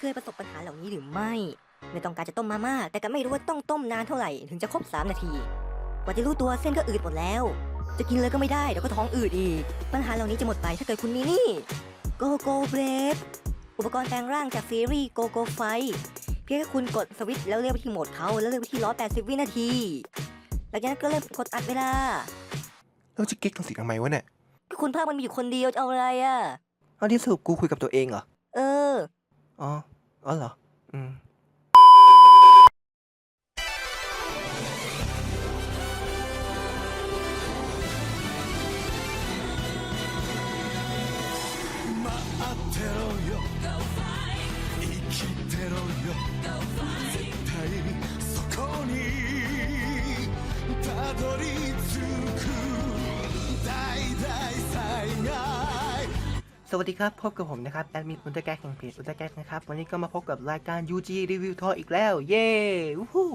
เคยประสบปัญหาเหล่านี้หรือไม่ ไม่ต้องการจะต้มมาม่าแต่ก็ไม่รู้ว่าต้องต้มนานเท่าไหร่ถึงจะครบ 3 นาที กว่าจะรู้ตัวเส้นก็อืดหมดแล้ว จะกินเลยก็ไม่ได้เดี๋ยวก็ท้องอืดอีก ปัญหาเหล่านี้จะหมดไปถ้าเกิดคุณมีนี่โกโก้เบรดอุปกรณ์แปลงร่างจากซีรีส์โกโก้ไฟเพียงแค่คุณกดสวิตช์แล้วเลือกไปที่โหมดเขาแล้วเลือกไปที่180วินาทีหลังจากนั้นก็เริ่มกดอัดเวลาเราจะเก๊กตรงสีทำไมวะเนี่ยก็คุณภาคมันมีอยู่คนเดียวจะเอาอะไรอะ เอาที่สรุปกูคุยกับตัวเองเหรอ เออ あ、あら、うん。待ってろよ。生きてろよ。絶対そこにたどり着く。代々 สวัสดีครับ พบกับผมนะครับ แอดมินอุลตร้าแก๊กแห่งเพจอุลตร้าแก๊กนะครับ วันนี้ก็มาพบกับรายการ UG Review Tour อีกแล้ว เย้วู้ฮู้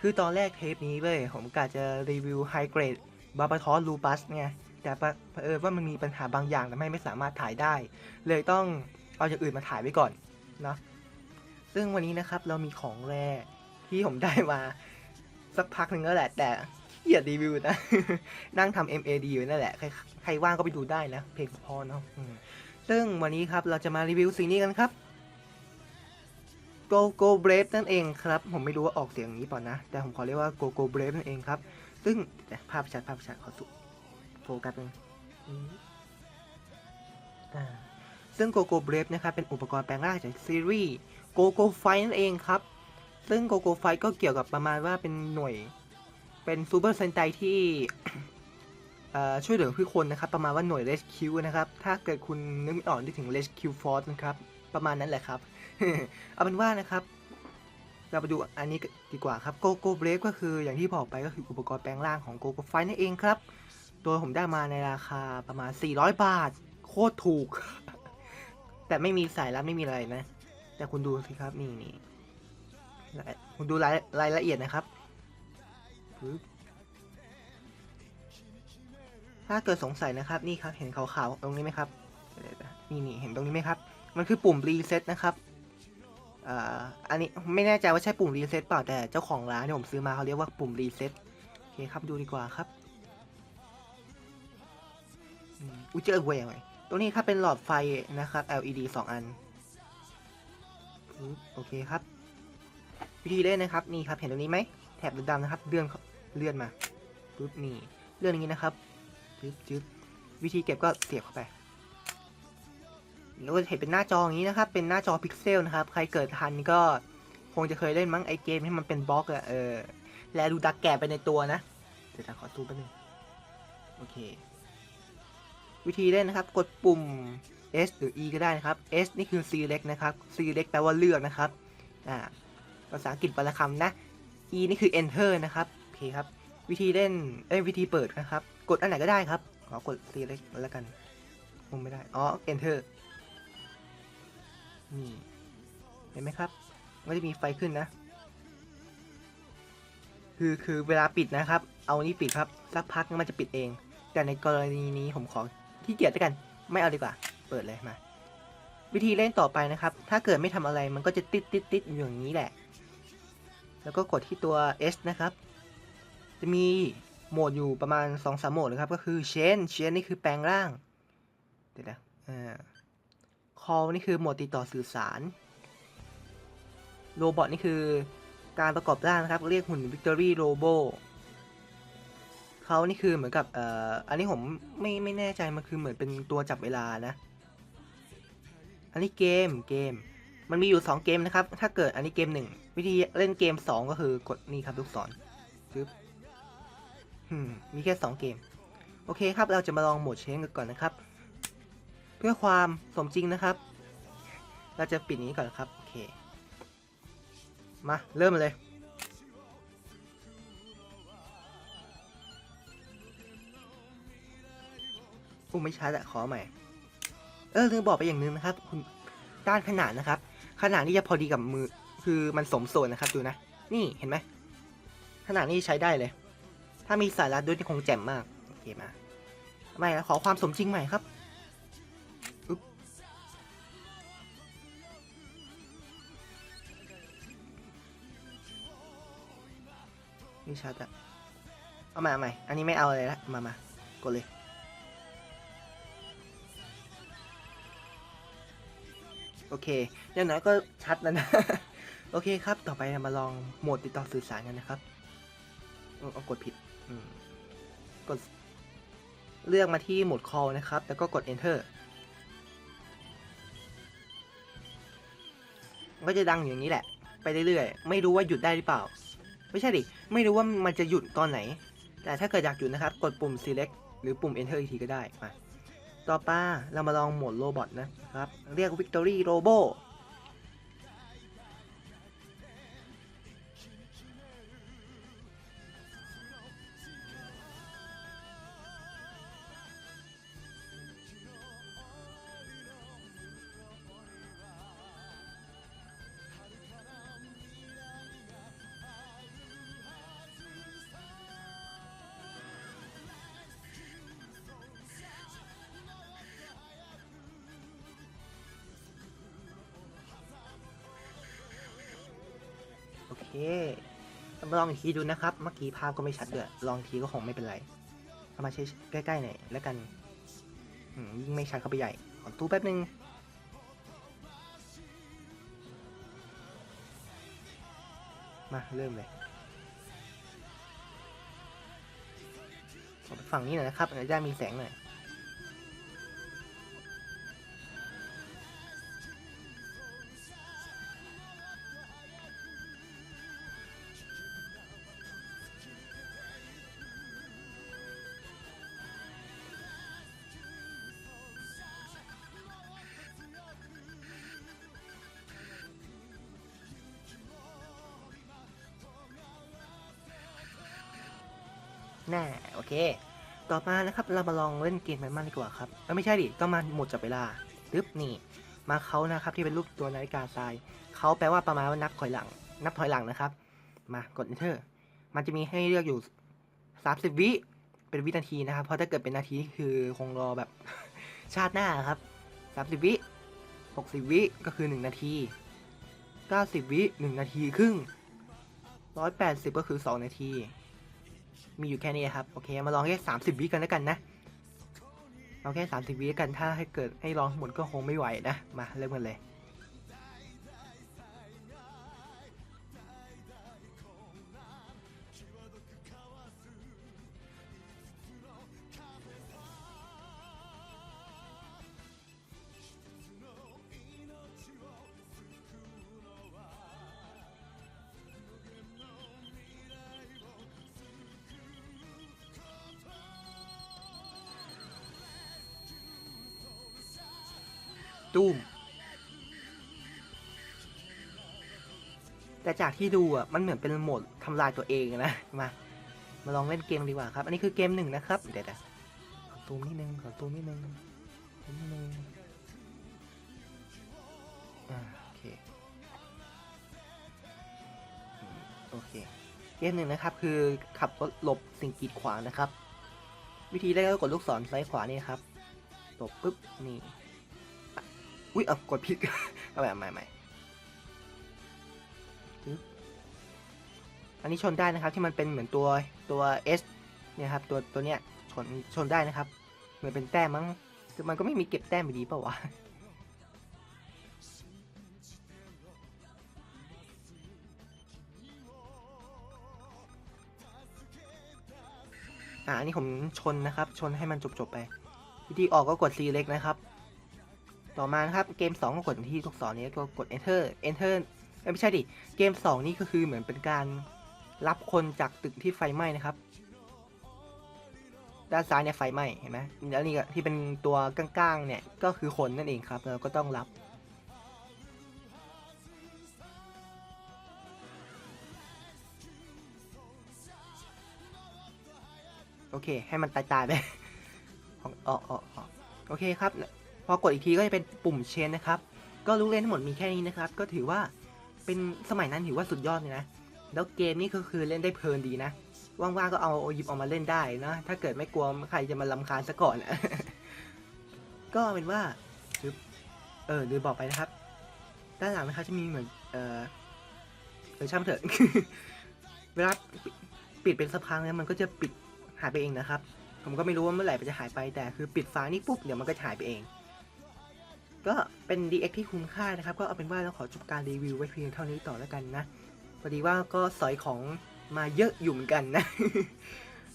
คือตอนแรกเทปนี้เว้ยผมกะจะรีวิวไฮเกรดบาบาทอสลูปัสไงแต่เผอิญว่ามันมีปัญหาบางอย่างทำให้ไม่สามารถถ่ายได้ เลยต้องเอาอย่างอื่นมาถ่ายไว้ก่อนนะซึ่งวันนี้นะครับเรามีของแรกที่ผมได้มาสักพักหนึ่งแล้วแหละ แต่ เกียดรีวิวนะ นั่งทำ MAD อยู่นั่นแหละ ใครใครว่างก็ไปดูได้นะ เพลงพอเนาะซึ่งวันนี้ครับเราจะมารีวิวสิ่งนี้กันครับ Go Go Brave นั่นเองครับ ผมไม่รู้ว่าออกเสียงอย่างนี้เปล่านะ แต่ผมขอเรียกว่า Go Go Brave นั่นเองครับ ซึ่งภาพชัดภาพชัดขอสุโฟกัสหนึงอืมอ่าซึ่ง Go Go Brave นะครับเป็นอุปกรณ์แปลงร่างจากซีรีส์ Go Go Fight นั่นเองครับ ซึ่ง Go Go Fight ก็เกี่ยวกับประมาณว่าเป็นหน่วย เป็นซูเปอร์เซนไตที่ช่วยเหลือผู้คนนะครับ ประมาณว่าหน่วย Rescue นะครับ ถ้าเกิดคุณนึกไม่ออกนึกถึง Rescue Force นะครับ ประมาณนั้นแหละครับ เอาเป็นว่านะครับ เราไปดูอันนี้ดีกว่าครับ Go Go Brave ก็คืออย่างที่บอกไปก็คืออุปกรณ์แปลงร่างของ Go Go Fight นั่นเองครับ ตัวผมได้มาในราคาประมาณ 400 บาท โคตรถูก แต่ไม่มีสายลับไม่มีอะไรนะ แต่คุณดูสิครับนี่นี่คุณดูรายรายละเอียดนะครับ ถ้าเกิดสงสัยนะครับนี่ครับเห็นขาวๆตรงนี้ไหมครับนี่นี่เห็นตรงนี้ไหมครับ มันคือปุ่มรีเซ็ตนะครับอันนี้ไม่แน่ใจว่าใช่ปุ่มรีเซ็ตเปล่าแต่เจ้าของร้านที่ผมซื้อมาเขาเรียกว่าปุ่มรีเซ็ตโอเคครับดูดีกว่าครับอุ้ยเจอเวยไงตรงนี้ครับเป็นหลอดไฟนะครับ LED 2 อันโอเคครับ วิธีเล่นนะครับนี่ครับเห็นตรงนี้ไหมแถบดำๆนะครับเลื่อน เลื่อนมาปุ๊บนี่เลื่อนอย่างนี้นะครับปึ๊บจึ๊บวิธีเก็บก็เสียบเข้าไปแล้วก็จะเห็นเป็นหน้าจออย่างนี้นะครับ เป็นหน้าจอพิกเซลนะครับ ใครเกิดทันก็คงจะเคยเล่นมั้งไอเกมที่มันเป็นบล็อกอะเออ แลดูดักแก่ไปในตัวนะ เดี๋ยวจะขอซูมแป๊บนึงโอเค วิธีเล่นนะครับ กดปุ่ม S หรือ E ก็ได้นะครับ S นี่คือ select นะครับ select แปลว่าเลือกนะครับ อ่า ภาษาอังกฤษวรรณคำนะ e นี่คือ enter นะครับ เคครับ วิธีเล่นเอ้ยวิธีเปิดนะครับ กดอันไหนก็ได้ครับขอกด select แล้วกันมุมไม่ได้ อ๋อ enter นี่เห็นไหมครับมันจะมีไฟขึ้นนะ คือคือเวลาปิดนะครับ เอานี่ปิดครับ สักพักมันจะปิดเอง แต่ในกรณีนี้ผมขอขี้เกียจด้วยกัน ไม่เอาดีกว่า เปิดเลยมา วิธีเล่นต่อไปนะครับ ถ้าเกิดไม่ทำอะไรมันก็จะติดติดติดอยู่อย่างนี้แหละ แล้วก็กดที่ตัว S นะครับ จะมีโหมดอยู่ประมาณ2อสามโหมดนะครับ ก็คือ Change Change นี่คือแปลงร่างเดี๋ยวนะอ่า Call นี่คือโหมดติดต่อสื่อสาร Robot นี่คือการประกอบร่างนะครับ เรียกหุ่น Victory Robo เขานี่คือเหมือนกับเอ่ออันนี้ผมไม่ไม่แน่ใจมันคือเหมือนเป็นตัวจับเวลานะ อันนี้เกมเกม มันมีอยู่ 2 เกมนะครับ ถ้าเกิดอันนี้เกม 1 วิธีเล่นเกม 2 ก็คือกดนี่ครับลูกศรปึ๊บ มีแค่ 2 เกม โอเคครับ เราจะมาลองโหมดเชนกันก่อนนะครับ เพื่อความสมจริงนะครับ เราจะปิดนี้ก่อนครับ โอเค มาเริ่มเลย อุ้ไม่ชัดอะขอใหม่ เออลืมบอกไปอย่างนึงนะครับ คุณด้านขนาดนะครับ ขนาดนี้จะพอดีกับมือ คือมันสมส่วนนะครับ ดูนะ นี่เห็นไหมขนาดนี้ใช้ได้เลย ถ้ามีสายรัดด้วยนี่คงแจ่มมาก โอเคมา ไม่แล้วขอความสมจริงใหม่ครับนี่ชัดอะเอามาใหม่ อันนี้ไม่เอาเลยละ มามากดเลย โอเคอย่างน้อยก็ชัดแล้วนะ โอเคครับ ต่อไปเรามาลองโหมดติดต่อสื่อสารกันนะครับ เอากดผิด กดเลือกมาที่โหมด call นะครับ แล้วก็กด enter ก็จะดังอย่างนี้แหละ ไปเรื่อยๆ ไม่รู้ว่าหยุดได้หรือเปล่า ไม่ใช่ดิ ไม่รู้ว่ามันจะหยุดตอนไหน แต่ถ้าเกิดอยากหยุดนะครับ กดปุ่ม select หรือปุ่ม enter อีกทีก็ได้มาต่อไปเรามาลองโหมดโรบอทนะครับ เรียก victory robo โอเคมาลองอีกทีดูนะครับ เมื่อกี้ภาพก็ไม่ชัดด้วยลองทีก็คงไม่เป็นไรเอามาใช้ใกล้ๆหน่อยแล้วกันยิ่งไม่ชัดเข้าไปใหญ่ ขอตู้แป๊บนึงมาเริ่มเลยขอไปฝั่งนี้หน่อยนะครับอาจจะมีแสงหน่อย น่โอเค ต่อมานะครับเรามาลองเล่นเกมมันมากดีกว่าครับเอ้ยไม่ใช่ดิต้องมาหมดจับเวลาปึ๊บนี่มาเขานะครับที่เป็นรูปตัวนาฬิกาทรายเขาแปลว่าประมาณว่านับถอยหลัง นับถอยหลังนะครับ มากด enter มันจะมีให้เลือกอยู่ 30 วิเป็นวินาทีนะครับ เพราะถ้าเกิดเป็นนาทีคือคงรอแบบชาติหน้าครับ 30 วิ 60 วิก็คือ 1 นาที 90 วิ 1 นาทีครึ่ง 180 ก็คือ 2 นาที มีอยู่แค่นี้ครับ โอเค มาลองแค่สามสิบวิกันแล้วกันนะ เอาแค่สามสิบวิแล้วกัน ถ้าให้เกิดให้ลองหมดก็คงไม่ไหวนะ มาเริ่มกันเลย ตุ้มแต่จากที่ดูอะมันเหมือนเป็นโหมดทำลายตัวเองนะมามาลองเล่นเกมดีกว่าครับ อันนี้คือเกมหนึ่งนะครับ เดี๋ยวๆขอซูมนิดนึงขอซูมนิดนึงซูมนิดนึงอ่าโอเคโอเค เกมหนึ่งนะครับ คือขับรถหลบสิ่งกีดขวางนะครับ วิธีแรกก็กดลูกศรซ้ายขวานี่ครับหลบปุ๊บนี่ อุ้ยเอากดผิดเอาใหม่ใหม่ใหม่อันนี้ชนได้นะครับที่มันเป็นเหมือนตัวตัว S เนี่ยครับตัวตัวเนี้ยชนชนได้นะครับเหมือนเป็นแต้มมั้งคือมันก็ไม่มีเก็บแต้มอยู่ดีเปล่าวะอ่าอันนี้ผมชนนะครับ ชนให้มันจบๆไป วิธีออกก็กด select นะครับ ต่อมานะครับเกม2ก็กดที่ลูกศรนี้ก็กด enter enter เอ้ยไม่ใช่ดิเกม 2 นี่ก็คือเหมือนเป็นการรับคนจากตึกที่ไฟไหม้นะครับ ด้านซ้ายเนี่ยไฟไหม้เห็นไหมแล้วนี่ก็ที่เป็นตัวก้างๆเนี่ยก็คือคนนั่นเองครับเราก็ต้องรับโอเค ให้มันตายตายๆไปออกออกออกโอเคครับ อกดอีกทีก็จะเป็นปุ่มเชนนะครับ ก็รู้เล่นทั้งหมดมีแค่นี้นะครับ ก็ถือว่าเป็นสมัยนั้นถือว่าสุดยอดเลยนะ แล้วเกมนี้ก็คือเล่นได้เพลินดีนะ ว่างๆก็เอาหยิบออกมาเล่นได้นะ ถ้าเกิดไม่กลัวใครจะมาลำคาญซะก่อนนะก็เป็นว่าเออลืมบอกไปนะครับ ด้านหลังนะครับจะมีเหมือน เออเออช่างเถอะ เวลาปิดเป็นสักพักแล้วมันก็จะปิดหายไปเองนะครับ ผมก็ไม่รู้ว่าเมื่อไหร่มันจะหายไปแต่คือปิดฝานี่ปุ๊บเดี๋ยวมันก็หายไปเอง ก็เป็น DX ที่คุ้มค่านะครับ ก็เอาเป็นว่าเราขอจบการรีวิวไว้เพียงเท่านี้ต่อแล้วกันนะพอดีว่าก็สอยของมาเยอะอยู่เหมือนกันนะ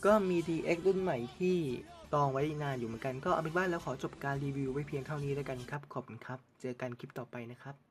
ก็มี DX รุ่นใหม่ที่ตองไว้นานอยู่เหมือนกัน ก็เอาเป็นว่าเราขอจบการรีวิวไว้เพียงเท่านี้แล้วกันครับ ขอบคุณครับ เจอกันคลิปต่อไปนะครับ